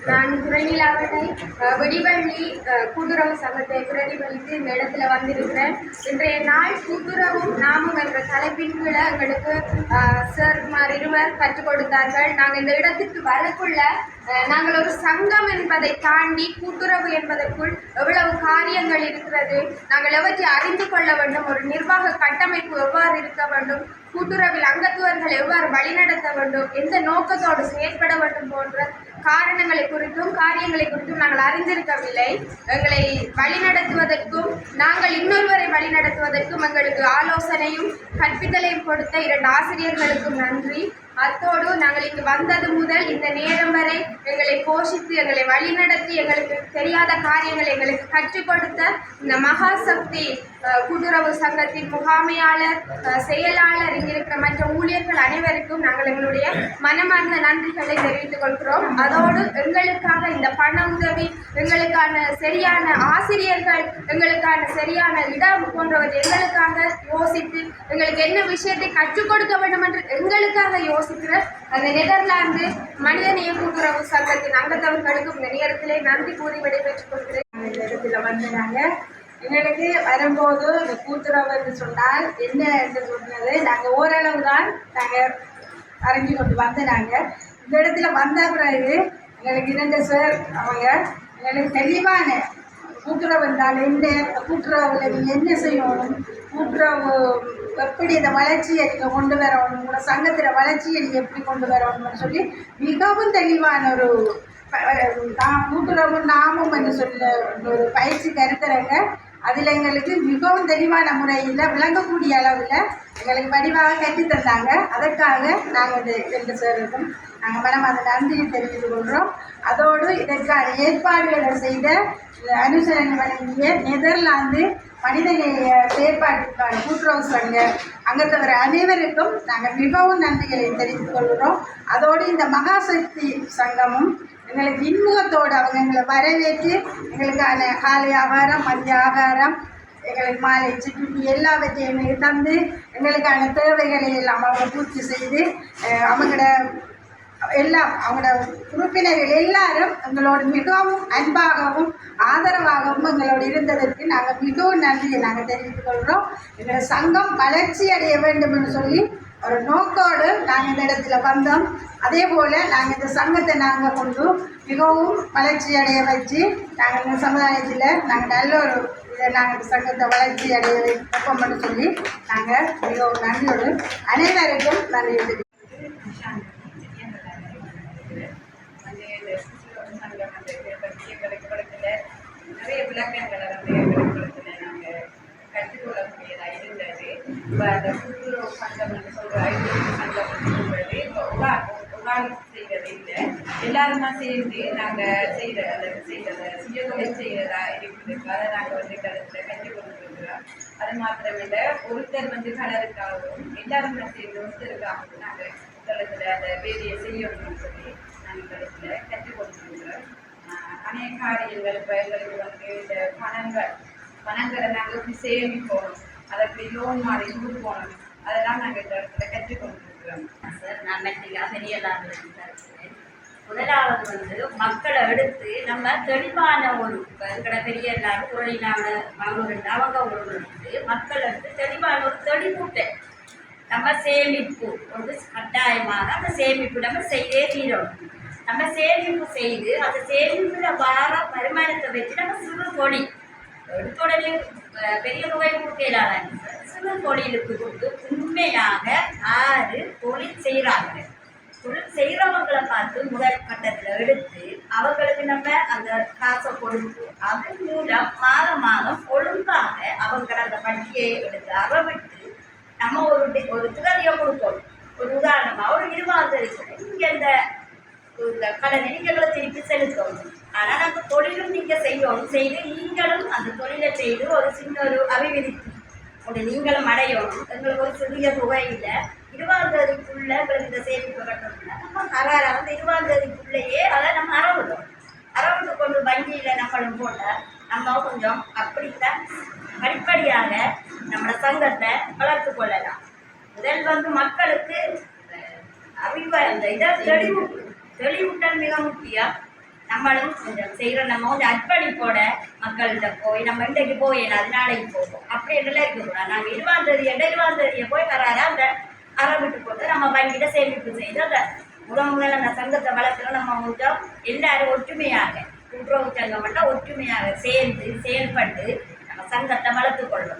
நான் குரணிலாவட்டை வெடிவள்ளி கூட்டுறவு சங்கத்தை பிரதிபலித்து இந்த இடத்துல வந்திருக்கிறேன். இன்றைய நாள் கூட்டுறவும் நாமும் என்ற தலைப்பின் கீழே எங்களுக்கு அஹ், சார்மார் இருவர் கற்றுக் கொடுத்தார்கள். நாங்கள் இந்த இடத்துக்கு வரக்குள்ள நாங்கள் ஒரு சங்கம் என்பதை தாண்டி கூட்டுறவு என்பதற்குள் எவ்வளவு காரியங்கள் இருக்கிறது நாங்கள் எவற்றை அறிந்து கொள்ள வேண்டும் ஒரு நிர்வாக கட்டமைப்பு எவ்வாறு இருக்க வேண்டும் கூட்டுறவில் அங்கத்துவர்கள் எவ்வாறு வழிநடத்த வேண்டும் எந்த நோக்கத்தோடு செயற்பட வேண்டும் போன்ற காரணங்களை குறித்தும் காரியங்களை குறித்தும் நாங்கள் அறிந்திருக்கவில்லை. எங்களை வழிநடத்துவதற்கும் நாங்கள் இன்னொருவரை வழிநடத்துவதற்கும் எங்களுக்கு ஆலோசனையும் கற்பித்தலையும் கொடுத்த இரண்டு ஆசிரியர்களுக்கும் நன்றி. அத்தோடு நாங்கள் இங்கு வந்தது முதல் இந்த நேரம் வரை எங்களை போஷித்து எங்களை வழிநடத்தி எங்களுக்கு தெரியாத காரியங்களை எங்களுக்கு கற்றுக் கொடுத்த இந்த மகாசக்தி கூட்டுறவு சங்கத்தின் முகாமையாளர் செயலாளர் இங்கிருக்கிற மற்ற ஊழியர்கள் அனைவருக்கும் நாங்கள் எங்களுடைய மனமார்ந்த நன்றிகளை தெரிவித்துக் கொள்கிறோம். அதோடு எங்களுக்காக இந்த பண உதவி எங்களுக்கான சரியான ஆசிரியர்கள் எங்களுக்கான சரியான இடம் போன்றவற்றை எங்களுக்காக யோசித்து எங்களுக்கு என்ன விஷயத்தை கற்றுக் கொடுக்க வேண்டும் என்று எங்களுக்காக யோசிக்கிற அந்த நெதர்லாந்து மனிதநேய கூட்டுறவு சங்கத்தின் அங்கத்தவர்களுக்கும் இந்த நேரத்திலே நன்றி கூறி விடைபெற்றுக் கொள்கிறேன். இந்த இடத்துல வந்தாங்க எங்களுக்கு வரும்போது இந்த கூட்டுறவுன்னு சொன்னால் என்ன என்று சொன்னது நாங்கள் ஓரளவு தான் நாங்கள் அறிஞ்சு கொண்டு வந்தாங்க இந்த இடத்துல வந்த பிறகு எங்களுக்கு இரண்டு சார் அவங்க எங்களுக்கு தெளிவான கூட்டுறவு என்றால் என்ன? கூட்டுறவுல நீங்கள் என்ன செய்யணும்? கூட்டுறவு எப்படி இந்த வளர்ச்சியை நீங்கள் கொண்டு வரணும்? உங்களோட சங்கத்தில் வளர்ச்சியை நீங்கள் எப்படி கொண்டு வரணும்னு சொல்லி மிகவும் தெளிவான ஒரு நான் கூட்டுறவு நாமும் என்று சொல்ல ஒரு பயிற்சி கருத்துறங்க. அதில் எங்களுக்கு மிகவும் தெளிவான முறையில் விளங்கக்கூடிய அளவில் எங்களுக்கு வடிவாக கற்றுத் தந்தாங்க அதற்காக நாங்கள் இந்த ரெண்டு சேருக்கும் நாங்கள் மேடம் அந்த நன்றியை தெரிவித்துக் கொள்கிறோம் அதோடு இதற்கான ஏற்பாடுகளை செய்த அனுசரணை வழங்கிய நெதர்லாந்து மனிதநேய செயற்பாட்டுக்கான கூட்டுறவு சங்க அங்கத்தவர் அனைவருக்கும் நாங்கள் மிகவும் நன்றிகளை தெரிவித்துக் கொள்கிறோம். அதோடு இந்த மகாசக்தி சங்கமும் எங்களுக்கு இன்முகத்தோடு அவங்க எங்களை வரவேற்று எங்களுக்கான காலை ஆகாரம் மதிய ஆகாரம் எங்களுக்கு மாலை சுற்றி எல்லாவற்றையும் எங்களுக்கு தந்து எங்களுக்கான தேவைகளை எல்லாம் அவங்க பூர்த்தி செய்து அவங்களோட எல்லாம் அவங்களோட உறுப்பினர்கள் எல்லாரும் எங்களோட மிகவும் அன்பாகவும் ஆதரவாகவும் எங்களோட இருந்ததற்கு நாங்கள் மிகவும் நன்றியை நாங்கள் தெரிவித்துக் கொள்கிறோம். எங்களோட சங்கம் வளர்ச்சி அடைய வேண்டும் என்று சொல்லி ஒரு நோக்கோடு நாங்கள் இந்த இடத்துல வந்தோம். அதே போல் நாங்கள் இந்த சங்கத்தை நாங்கள் கொண்டு மிகவும் வளர்ச்சி அடைய வச்சு நாங்கள் இந்த சமுதாயத்தில் நாங்கள் நல்ல ஒரு இதை நாங்கள் இந்த சங்கத்தை வளர்ச்சி அடைய வைப்போம் சொல்லி நாங்கள் மிகவும் நன்றியோடு அனைவருக்கும் நன்றி தெரிவித்துக் வந்து இந்த சுற்றுலா சங்கம் அந்த இதை பற்றி எங்களுக்கு படத்தில் நிறைய விளக்கங்களை வந்து எங்களுக்கு படத்தில் நாங்கள் கற்றுக்கொள்ளக்கூடியதாக இருந்தது இப்போ அந்த கூட்டுறவு சங்கம்னு சொல்கிற ஐநூறு சங்கம் சொல்கிறது இப்போ உகா உகால் செய்கிறது இல்லை எல்லாருமா சேர்ந்து நாங்கள் செய்கிற அதை செய்கிறத சுய தொழில் செய்கிறதா இருக்கிறதுக்கு அதை நாங்கள் வந்து கடத்தில் கற்றுக் கொடுத்துருக்குறோம் அது மாத்திரமில்லை ஒருத்தர் வந்து கலருக்காகவும் எல்லாருமே சேர்ந்து ஒருத்தருக்காகவும் நாங்கள் களத்தில் அந்த வேலையை செய்யணும்னு சொல்லி நாங்கள் களத்தில் கற்றுக் கொடுத்துருக்குறோம். அநேக காரியங்கள் இப்போ எங்களுக்கு வந்து இந்த பணங்கள் பணங்களை நாங்கள் எப்படி சேமிப்போம். அதை எப்படி லோன் மாதிரி கொடுப்போம். அதெல்லாம் நாங்கள் இந்த இடத்துல கற்றுக் சார் நான் மெட்ரிகா பெரியலாக இருக்கிறேன் முதலாவது வந்து மக்களை எடுத்து நம்ம தெளிவான ஒரு கடை பெரிய எல்லாரும் தொழிலான அவங்க அவங்க ஒரு எடுத்து மக்கள் எடுத்து தெளிவான ஒரு தெளிவூட்டை நம்ம சேமிப்பு வந்து கட்டாயமாக அந்த சேமிப்பு நம்ம செய்தே தீரணும். நம்ம சேமிப்பு செய்து அந்த சேமிப்பில் வர வருமானத்தை வச்சு நம்ம சிறு தொழில் எடுத்தோடனே பெரிய தொகை கொடுக்கலாத சிறு தொழிலுக்கு கொடுத்து உண்மையாக ஆறு தொழில் செய்கிறாங்க தொழில் செய்கிறவங்களை பார்த்து முதல் கட்டத்தில் எடுத்து அவங்களுக்கு நம்ம அந்த காசை கொடுத்து அதன் மூலம் மாதம் மாதம் ஒழுங்காக அவங்க அந்த வட்டியை எடுத்து அறவிட்டு நம்ம ஒரு ஒரு துறவியை கொடுக்கணும் ஒரு உதாரணமாக ஒரு இருபதாம் இங்கே இந்த இந்த பல நெறிகளை திருப்பி செலுத்தணும் ஆனால் அந்த தொழிலும் நீங்கள் செய்யணும் செய்து நீங்களும் அந்த தொழிலை செய்து ஒரு சின்ன ஒரு அபிவிருத்தி ஒரு நீங்களும் அடையணும் எங்களுக்கு ஒரு சிறிய தொகை இல்லை. இருபதாம் தேதிக்குள்ள எங்களுக்கு இந்த சேமிப்பு கட்டணும்னா நம்ம கரார வந்து இருபதாம் தேதிக்குள்ளேயே அதை நம்ம அறவிடும் அறவிட்டு கொண்டு வங்கியில் நம்மளும் போட்டால் நம்ம கொஞ்சம் அப்படித்தான் படிப்படியாக நம்மளோட சங்கத்தை வளர்த்து கொள்ளலாம். முதல் வந்து மக்களுக்கு அஹ், அறிவு அந்த இதை தெளிவு தெளிவூட்டல் மிக முக்கியம். நம்மளும் கொஞ்சம் செய்கிற நம்ம வந்து அர்ப்பணிப்போட மக்கள்கிட்ட போய் நம்ம இன்றைக்கு போயிடலாம் அதனாலையும் போவோம் அப்படி எல்லாம் இருக்கக்கூடாது. நாங்கள் இருபதாம் தேதி என்ற இருபதாம் தேதியை போய் வராரு அந்த அரை விட்டு போட்டு நம்ம வங்கிட்ட சேமிப்பு செய்து அந்த முதல் முதல்ல அந்த சங்கத்தை வளர்க்குற நம்ம கொஞ்சம் எல்லாரும் ஒற்றுமையாக கூட்டுறவு சங்கம் மட்டும் ஒற்றுமையாக சேர்ந்து செயல்பட்டு நம்ம சங்கத்தை வளர்த்து கொள்ளணும்.